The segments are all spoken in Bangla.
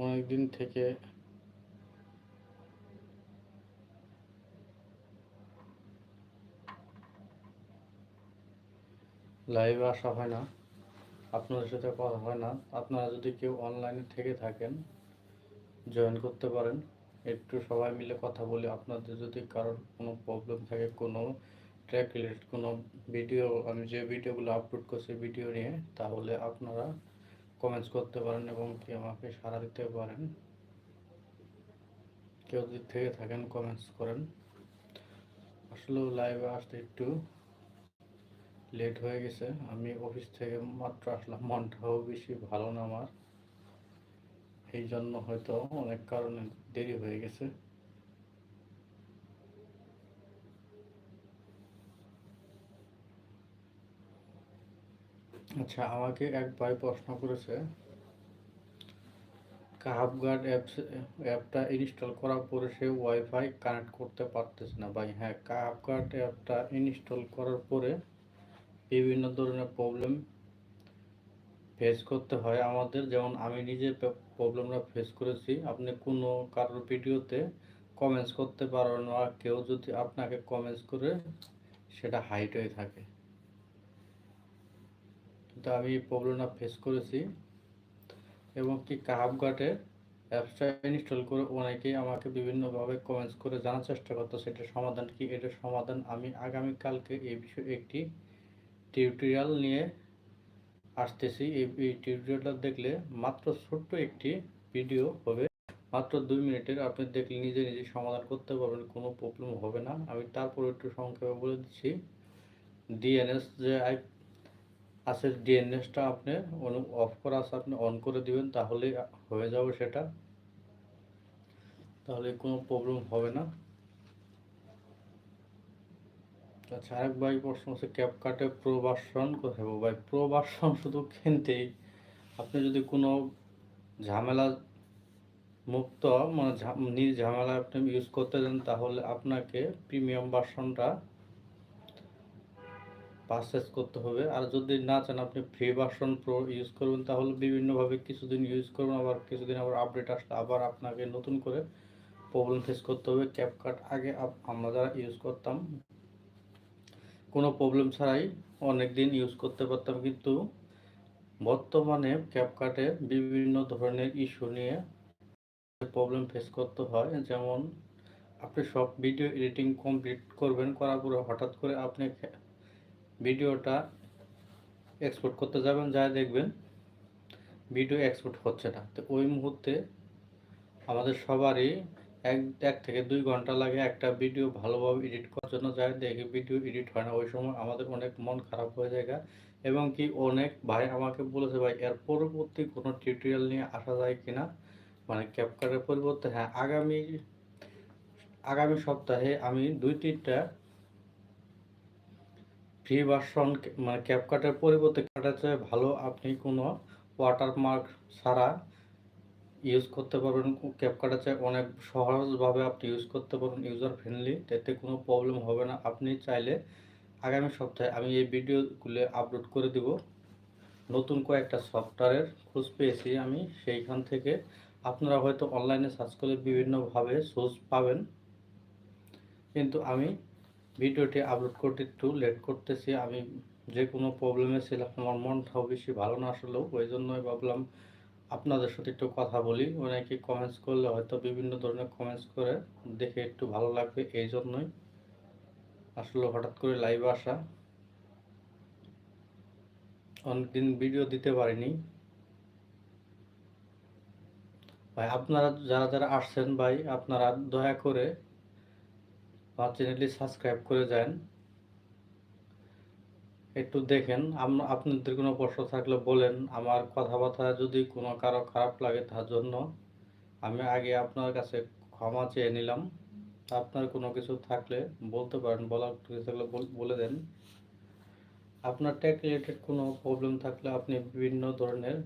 অনেক দিন থেকে লাইভে আসা হয় না, আপনাদের সাথে কথা হয় না। আপনারা যদি কেউ অনলাইনে থেকে থাকেন জয়েন করতে পারেন। একটু সবাই মিলে কথা বলি, আপনাদের যদি কারোর কোনো প্রবলেম থাকে, কোনো ট্র্যাক রিলেটেড কোনো ভিডিও আমি যে ভিডিওগুলো আপলোড করছি ভিডিও নিয়ে, তাহলে আপনারা কমেন্টস করতে পারেন এবং কি আমাকে সাড়া দিতে পারেন। কেউ যদি থেকে থাকেন কমেন্টস করেন। আসলে লাইভে আসতে একটু লেট হয়ে গেছে। আমি অফিস থেকে মাত্র আসলাম। মনটাও বেশি ভালো না আমার। এই জন্য হয়তো অনেক কারণে দেরি হয়ে গেছে। আচ্ছা আমাকে এক ভাই প্রশ্ন করেছে কাহাবগার্ড অ্যাপস, অ্যাপটা ইনস্টল করার পরে সে ওয়াইফাই কানেক্ট করতে পারতেছে না ভাই। হ্যাঁ কাহাবগার্ড অ্যাপটা ইনস্টল করার পরে বিভিন্ন ধরনের প্রবলেম ফেস করতে হয়। আমাদের যেমন আমি নিজে প্রবলেমটা ফেস করেছি। আপনি কোনো কারোর ভিডিওতে কমেন্টস করতে পারবেন না। কেউ যদি আপনাকে কমেন্টস করে, সেটা হাইট হয়ে থাকে। কিন্তু আমি এই প্রবলেমটা ফেস করেছি। এবং কি কাহাবঘাটে অ্যাপসটা ইনস্টল করে অনেকেই আমাকে বিভিন্নভাবে কমেন্টস করে জানার চেষ্টা করতো, সেটার সমাধান কি? এটার সমাধান আমি আগামীকালকে এই বিষয়ে একটি টিউটোরিয়াল নিয়ে আসতেছি। এই টিউটোরিয়ালটা দেখলে মাত্র ছোট্ট একটি ভিডিও হবে। মাত্র দুই মিনিটের, আপনি দেখলে নিজে নিজে সমাধান করতে পারবেন, কোনো প্রবলেম হবে না। আমি তারপর একটু সংক্ষেপে বলে দিচ্ছি। ডিএনএস যে আই আছে ডিএনএসটা আপনি অফ করা আছে, আপনি অন করে দিবেন, তাহলে হয়ে যাবে সেটা। তাহলে কোনো প্রবলেম হবে না। আচ্ছা আরেক ভাই প্রশ্ন হচ্ছে ক্যাপকাটে প্রো ভার্সন কোথায় ভাই প্রো ভার্সন শুধু কিনতেই। আপনি যদি কোনো ঝামেলা মুক্ত মানে ঝামেলা আপনি ইউজ করতে দেন তাহলে আপনাকে প্রিমিয়াম ভার্সনটা পারচেস করতে হবে। আর যদি না চান, আপনি ফ্রি ভার্সন প্রো ইউজ করবেন, তাহলে বিভিন্নভাবে কিছুদিন ইউজ করবেন। আবার কিছুদিন আবার আপডেট আসলে আবার আপনাকে নতুন করে প্রবলেম ফেস করতে হবে। ক্যাপকাট আগে আমরা যারা ইউজ করতাম, কোনো প্রবলেম ছাড়াই অনেক দিন ইউজ করতে পারতাম। কিন্তু বর্তমানে ক্যাপকাটে বিভিন্ন ধরনের ইস্যু নিয়ে প্রবলেম ফেস করতে হয়। যেমন, আপনি সব ভিডিও এডিটিং কমপ্লিট করবেন, করার পরে হঠাৎ করে আপনি ভিডিওটা এক্সপোর্ট করতে যাবেন, যা দেখবেন ভিডিও এক্সপোর্ট হচ্ছে না। তো ওই মুহূর্তে আমাদের সবারই এক এক থেকে দুই ঘণ্টা লাগে একটা ভিডিও ভালোভাবে এডিট করার জন্য। যায় দেখি ভিডিও এডিট হয় না, ওই সময় আমাদের অনেক মন খারাপ হয়ে যায় এবং কি অনেক ভাই আমাকে বলেছে, ভাই, এর পরবর্তী কোনো টিউটোরিয়াল নিয়ে আসা যায় কিনা মানে ক্যাপকাটের পরিবর্তে হ্যাঁ আগামী আগামী সপ্তাহে আমি দুই, তিনটা ফ্রি ভার্সন মানে ক্যাপকাটের পরিবর্তে কাটাচ্ছে ভালো আপনি কোনো ওয়াটারমার্ক ছাড়া ইউজ করতে পারবেন। ক্যাপকাট আছে অনেক সহজভাবে আপনি ইউজ করতে পারবেন ইউজার ফ্রেন্ডলি এতে কোনো প্রবলেম হবে না। আপনি চাইলে আগামী সপ্তাহে আমি এই ভিডিওগুলো আপলোড করে দিব। নতুন কয়েকটা সফটওয়্যারের খোঁজ পেয়েছি আমি, সেইখান থেকে আপনারা হয়তো অনলাইনে সার্চ করলে বিভিন্নভাবে সোর্স পাবেন। কিন্তু আমি ভিডিওটি আপলোড করতে একটু লেট করতেছি। আমি যে কোনো প্রবলেমে ছিলাম, আমার মনটাও বেশি ভালো না আসলেও, ওই জন্যই ভাবলাম আপনাদের সাথে একটু কথা বলি। অনেকে কমেন্টস করলে হয়তো বিভিন্ন ধরনের কমেন্টস করে, দেখে একটু ভালো লাগবে এই জন্যই। আসলে হঠাৎ করে লাইভ আসা। অনেকদিন ভিডিও দিতে পারিনি। ভাই, আপনারা যারা যারা আসছেন ভাই, আপনারা দয়া করে আমার চ্যানেলটি সাবস্ক্রাইব করে যান। একটু দেখেন আপনাদের কোনো প্রশ্ন থাকলে বলেন। আমার কথাবার্তা যদি কোনো কারও খারাপ লাগে তার জন্য আমি আগে আপনার কাছে ক্ষমা চেয়ে নিলাম। আপনার কোনো কিছু থাকলে বলতে পারেন, বলার কিছু থাকলে বলে দেন। আপনার ট্যাক রিলেটেড কোনো প্রবলেম থাকলে আপনি বিভিন্ন ধরনের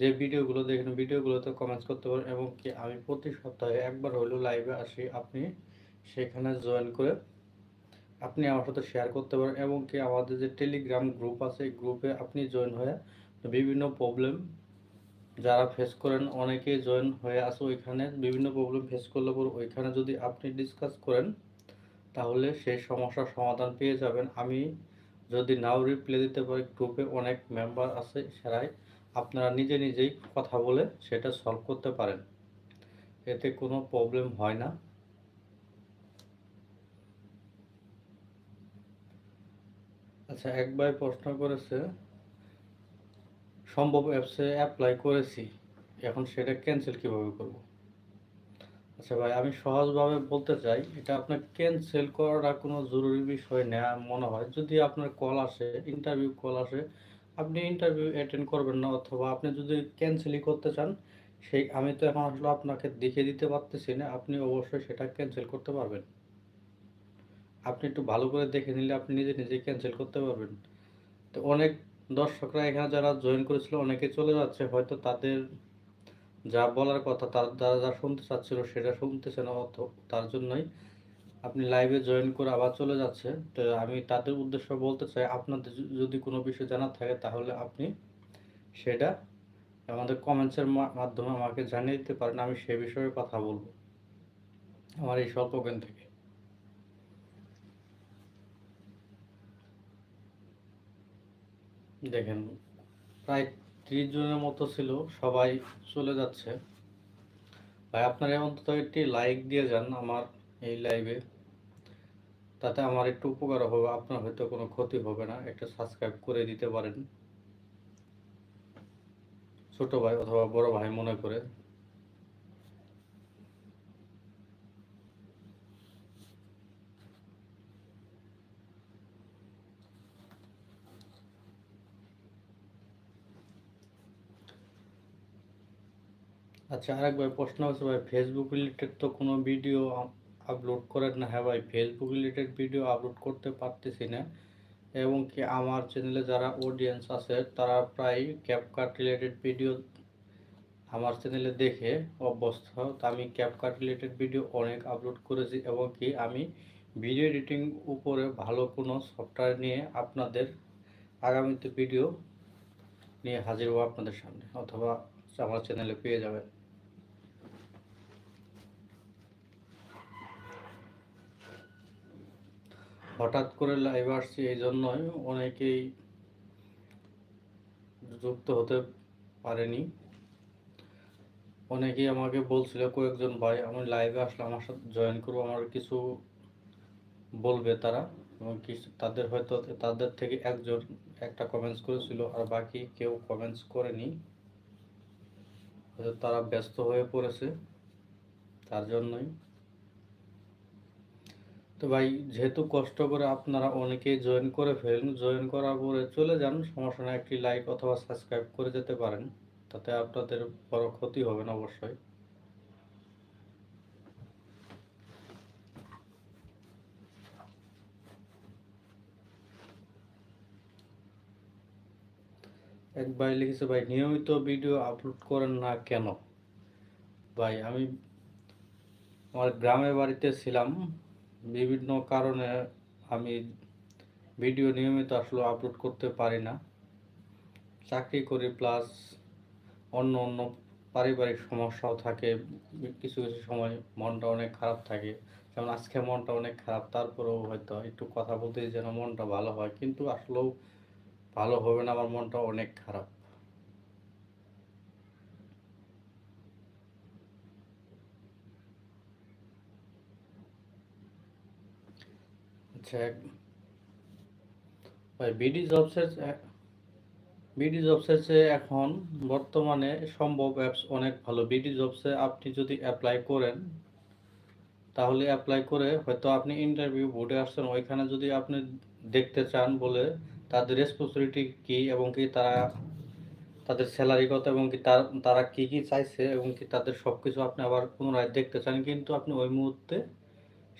যে ভিডিওগুলো দেখেন, ভিডিওগুলোতে কমেন্টস করতে পারেন। এবং কি আমি প্রতি সপ্তাহে একবার হলেও লাইভে আসি। আপনি সেখানে জয়েন করে আপনি আমার সাথে শেয়ার করতে পারেন এবং কি আমাদের যে টেলিগ্রাম গ্রুপ আছে গ্রুপে আপনি জয়েন হয়ে বিভিন্ন প্রবলেম যারা ফেস করেন, অনেকেই জয়েন হয়ে আছে ওইখানে। বিভিন্ন প্রবলেম ফেস করলে পর ওইখানে যদি আপনি ডিসকাস করেন, তাহলে সেই সমস্যার সমাধান পেয়ে যাবেন। আমি যদি নাও রিপ্লাই দিতে পারি গ্রুপে অনেক মেম্বার আছে সেরাই। আপনারা নিজে নিজেই কথা বলে সেটা সলভ করতে পারেন। এতে কোনো প্রবলেম হয় না। আচ্ছা এক ভাই প্রশ্ন করেছে, সম্ভব অ্যাপসে অ্যাপ্লাই করেছি, এখন সেটা ক্যান্সেল কীভাবে করব? আচ্ছা ভাই, আমি সহজভাবে বলতে চাই, এটা আপনার ক্যান্সেল করাটা কোনো জরুরি বিষয় না মনে হয়। যদি আপনার কল আসে ইন্টারভিউ কল আসে, আপনি ইন্টারভিউ অ্যাটেন্ড করবেন না, অথবা আপনি যদি ক্যান্সেলই করতে চান, সেই, আমি তো এখন আসলে আপনাকে দেখে দিতে পারতেছি না, আপনি অবশ্যই সেটা ক্যান্সেল করতে পারবেন। আপনি একটু ভালো করে দেখে নিলে আপনি নিজে নিজে ক্যান্সেল করতে পারবেন। তো অনেক দর্শকরা এখানে যারা জয়েন করেছিল, অনেকে চলে যাচ্ছে, হয়তো তাদের যা বলার কথা, তার দ্বারা যা শুনতে চাচ্ছিল সেটা শুনতেছে না, অত তার জন্যই আপনি লাইভে জয়েন করে আবার চলে যাচ্ছে। তো আমি তাদের উদ্দেশ্য বলতে চাই, আপনাদের যদি কোনো বিষয় জানার থাকে তাহলে আপনি সেটা আমাদের কমেন্টসের মাধ্যমে আমাকে জানিয়ে দিতে পারেন, আমি সে বিষয়ে কথা বলব। আমার এই স্বল্প জ্ঞান থেকে। দেখেন, প্রায় ত্রিশ জনের মতো ছিল, সবাই চলে যাচ্ছে। ভাই, আপনারা অন্তত একটি লাইক দিয়ে যান আমার এই লাইভে তাতে আমার একটু উপকার হবে, আপনার হয়তো কোনো ক্ষতি হবে না, একটা সাবস্ক্রাইব করে দিতে পারেন। ছোট ভাই অথবা বড় ভাই মনে করে। আচ্ছা আর আরেকবার প্রশ্ন হচ্ছে ভাই ফেসবুক রিলেটেড তো কোনো ভিডিও আপলোড করেন না। হ্যাঁ ভাই ফেসবুক রিলেটেড ভিডিও আপলোড করতে পারতেছি না। এবং কি আমার চ্যানেলে যারা অডিয়েন্স আছে, তারা প্রায় ক্যাপকাট রিলেটেড ভিডিও আমার চ্যানেলে দেখে অভ্যস্ত। তো আমি ক্যাপকাট রিলেটেড ভিডিও অনেক আপলোড করেছি এবং কি আমি ভিডিও এডিটিং উপরে ভালো কোনো সফটওয়্যার নিয়ে আপনাদের আগামীতে ভিডিও নিয়ে হাজির হব আপনাদের সামনে, অথবা আমার চ্যানেলে পেয়ে যাবেন। হঠাৎ করে লাইভ আসছি এই জন্যই অনেকেই যুক্ত হতে পারেনি। অনেকেই আমাকে বলছিল, কয়েকজন ভাই, আমি লাইভে আসলে আমার সাথে জয়েন করব। আমার কিছু বলবে তারা, এবং কিছু তাদের হয়তো, তাদের থেকে একজন একটা কমেন্টস করেছিল, আর বাকি কেউ কমেন্টস করেনি। হয়তো তারা ব্যস্ত হয়ে পড়েছে, তার জন্যই। তো ভাই, যেহেতু কষ্ট করে আপনারা অনেকেই জয়েন করে ফেলেন জয়েন করার পরে চলে যান, সমস্যা না একটি লাইক অথবা সাবস্ক্রাইব করে যেতে পারেন, তাতে আপনাদের বড় ক্ষতি হবে না অবশ্যই। এক ভাই লিখেছে, ভাই, নিয়মিত ভিডিও আপলোড করেন না কেন? ভাই, আমি আমার গ্রামের বাড়িতে ছিলাম বিভিন্ন কারণে আমি ভিডিও নিয়মিত আসলে আপলোড করতে পারি না। চাকরি করি প্লাস অন্য অন্য পারিবারিক সমস্যাও থাকে, কিছু কিছু সময় মনটা অনেক খারাপ থাকে। যেমন আজকে মনটা অনেক খারাপ, তারপরেও হয়তো একটু কথা বলতে যেন মনটা ভালো হয়, কিন্তু আসলেও ভালো হবে না, আমার মনটা অনেক খারাপ। আচ্ছা ভাই বিডি জবসের বিডি জবসের এখন বর্তমানে সম্ভব অ্যাপস অনেক ভালো। বিডি জবসে আপনি যদি অ্যাপ্লাই করেন, তাহলে অ্যাপ্লাই করে হয়তো আপনি ইন্টারভিউ বোর্ডে আসছেন। ওইখানে যদি আপনি দেখতে চান বলে তাদের রেসপন্সিবিলিটি কী এবং কি তারা, তাদের স্যালারি কত এবং কি তারা কি কি চাইছে এবং কি তাদের সব কিছু আপনি আবার পুনরায় দেখতে চান। কিন্তু আপনি ওই মুহূর্তে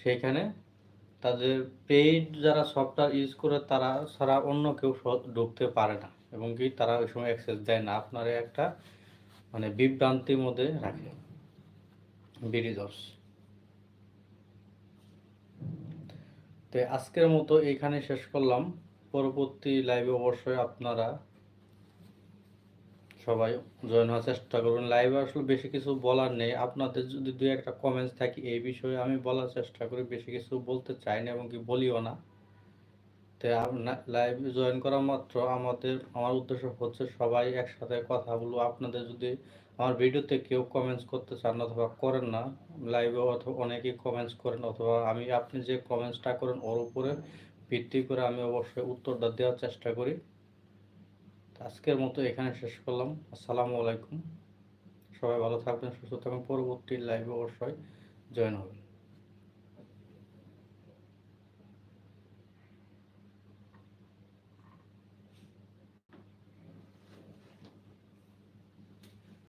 সেইখানে তাদের পেইড যারা সফটওয়্যার ইউজ করে তারা ছাড়া অন্য কেউ ঢুকতে পারে না। এবং কি তারা ওই সময় অ্যাক্সেস দেয় না। আপনার একটা মানে বিভ্রান্তির মধ্যে রাখে বিডি জবস তো আজকের মতো এখানে শেষ করলাম। পরবর্তী লাইভে অবশ্যই আপনারা সবাই জয়েন হওয়ার চেষ্টা করুন। লাইভে আসলে বেশি কিছু বলার নেই। আপনাদের যদি দু একটা কমেন্টস থাকে, এই বিষয়ে আমি বলার চেষ্টা করি। বেশি কিছু বলতে চাই না এবং কি বলিও না। তো লাইভ জয়েন করা মাত্র আমাদের, আমার উদ্দেশ্য হচ্ছে সবাই একসাথে কথা বলব আপনাদের যদি আমার ভিডিওতে কেউ কমেন্টস করতে চান অথবা করেন না লাইভে অথবা অনেকেই কমেন্টস করেন অথবা আমি, আপনি যে কমেন্টসটা করেন, ওর উপরে ভিত্তি করে আমি অবশ্যই উত্তরটা দেওয়ার চেষ্টা করি। আজকের মতো এখানে শেষ করলাম। আসসালামু আলাইকুম। সবাই ভালো থাকবেন, সুস্থ থাকবেন। পরবর্তী লাইভে অবশ্যই জয়েন হবেন।